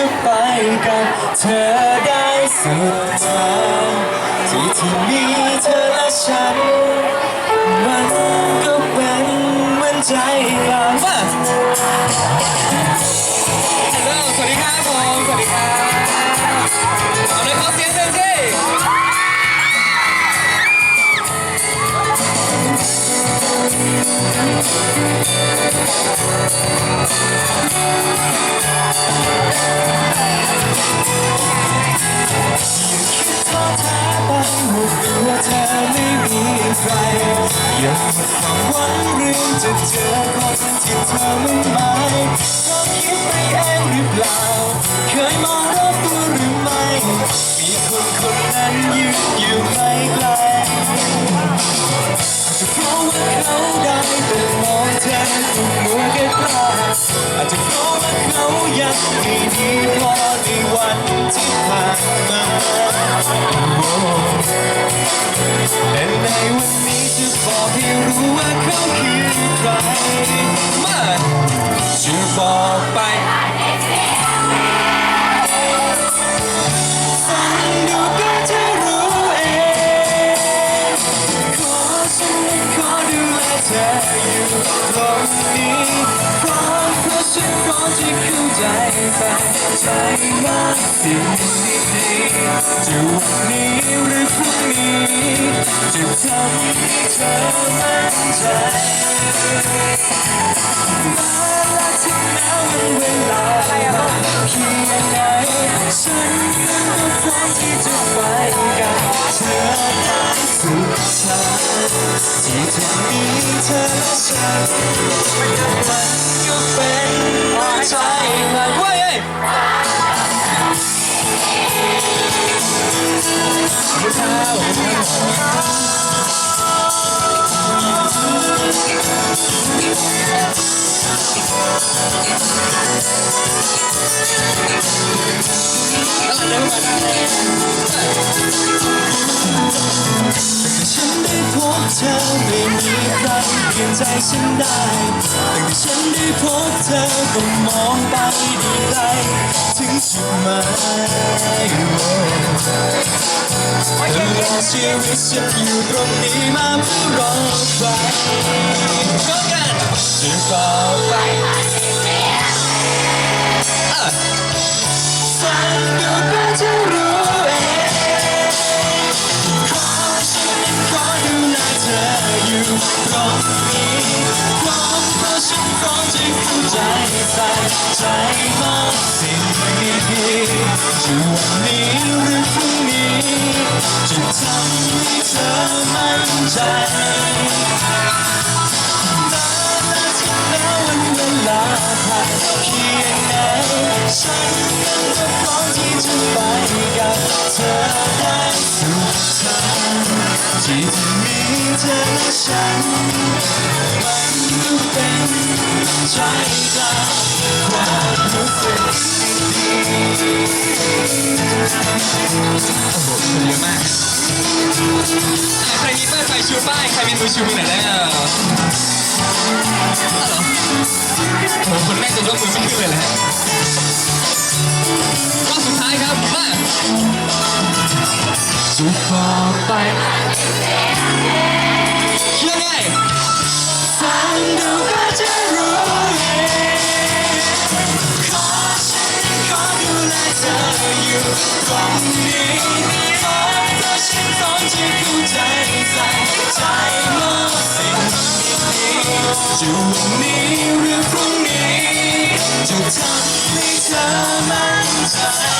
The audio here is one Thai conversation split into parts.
จะไปกับเธอได้สุดทางที่ที่มีเธอและฉัน มันก็เป็นเหมือนใจกลางว่าฮัลโหลสวัสดีครับผมสวัสดีครับ ที่เธอมุ่งหมายก็คิดไปเองหรือเปล่า เคยมองรอบตัวหรือไม่ มีคนคนนั้นยืนอยู่ไม่ไกลอาจจะเพราะว่าเขาได้แต่มองเธอถูกมัวแค่กล้าอาจจะเพราะว่าเขายังไม่ดีพอในวันที่ผ่านมาโอ้แต่ในวันนี้จะบอกให้รู้ว่าเขา คือใครมาจะบอกไปฟังดูก็จะรู้เองขอฉันขอดูแลเธออยู่ตรงนี้พราะเพราะฉันพร้อมที่เข้าใจแต่ใจมากสิ่งดีๆจะวันนี้หรือพรุ่ง ธอและฉันมันก็เป็นหัวใจหลักไว้ เธอไม่มีใครเปลี่ยนใจฉันได้แต่ฉันได้พบเธอก็มองไปดีไกลถึงจุดหมายตลอดชีวิตฉันอยู่ตรงนี้มาเพื่อรอใคร ตรงนี้พร้อมเพราะฉันพร้อมจะเข้าใจใส่ใจมอบสิ่งดีๆจะวันนี้หรือพรุ่งนี้จะทำให้เธอมั่นใจมาและถึงแม้วันเวลาผ่านเพียงไหนฉันนั้นก็พร้อมที่จะไปกับเธอ ที่จะมีเธอและฉันมันก็เป็นใจกลางความรู้สึกดีโอ้โหคนเยอะมากใครมีป้ายไฟชูป้ายใครมีมือชูมือหน่อยได้อะอ้าวเหรอโอ้โหคนแม่จะยกมือไม่ขึ้นเลยแหละรอบสุดท้ายครับมา จะบอกไป จะวันนี้หรือพรุ่งนี้จะทำให้เธอมั่นใจ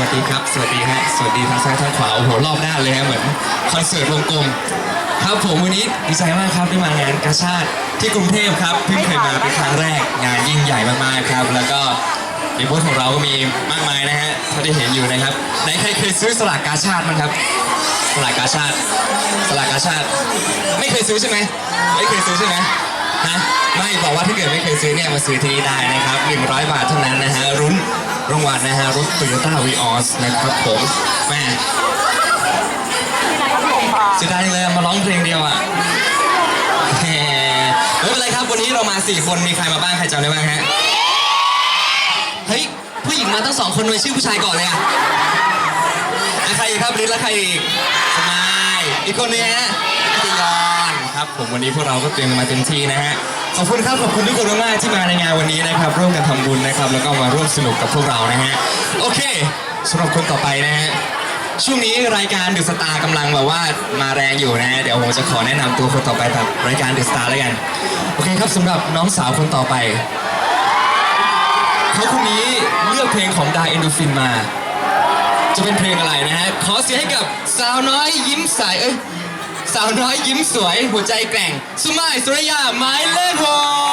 วัสดีครับ สวัสดีฮะ สวัสดีทางซ้ายทางขวา โอ้โห รอบด้านเลยฮะ เหมือนคอนเสิร์ตวงกลม ครับผมวันนี้ดีใจมากครับได้มางานกาชาติที่กรุงเทพครับ เพิ่งเคยมาเป็นครั้งแรก งานยิ่งใหญ่มากๆครับ แล้วก็ในบูธของเราก็มีมากมายนะฮะเท่าที่เห็นอยู่นะครับ ไหนใครเคยซื้อสลากกาชาติมั้งครับ สลากกาชาติ สลากกาชาติ ไม่เคยซื้อใช่ไหมไม่เคยซื้อใช่ไหมฮะ ไม่บอกว่าถ้าเกิดไม่เคยซื้อเนี่ยมาซื้อที่นี่ได้นะครับ 100 บาทเท่านั้นนะฮะรุ้น รางวัลนะฮะรถ Toyota Vios นะครับผมแม่เสียดายจังเลยมาร้องเพลงเดียวอะแหมไม่เป็นไรครับวันนี้เรามา 4 คนมีใครมาบ้างใครจำได้บ้างฮะเฮ้ยผู้หญิงมาตั้งสองคนทำไมชื่อผู้ชายก่อนเลยอะอะใครอีกครับลิศและใครอีกสมายอีกคนนึงฮะพี่ยอนครับผมวันนี้พวกเราก็เตรียมกันมาเต็มที่นะฮะ ขอบคุณครับขอบคุณทุกคนมากๆที่มาในงานวันนี้นะครับ ร่วมกันทำบุญนะครับ แล้วก็มาร่วมสนุกกับพวกเรานะฮะโอเคสำหรับคนต่อไปนะฮะช่วงนี้รายการเดอะสตาร์กำลังแบบว่ามาแรงอยู่นะฮะเดี๋ยวผมจะขอแนะนำตัวคนต่อไปแบบรายการเดอะสตาร์แล้วกันโอเคครับสำหรับน้องสาวคนต่อไปเขาคนนี้เลือกเพลงของดาเอนโดฟินมา จะเป็นเพลงอะไรนะฮะขอเสียงให้กับสาวน้อยยิ้มใสเอ้ยสาวน้อยยิ้มสวยหัวใจแกร่ง สุมายสุริยาหมายเลขหก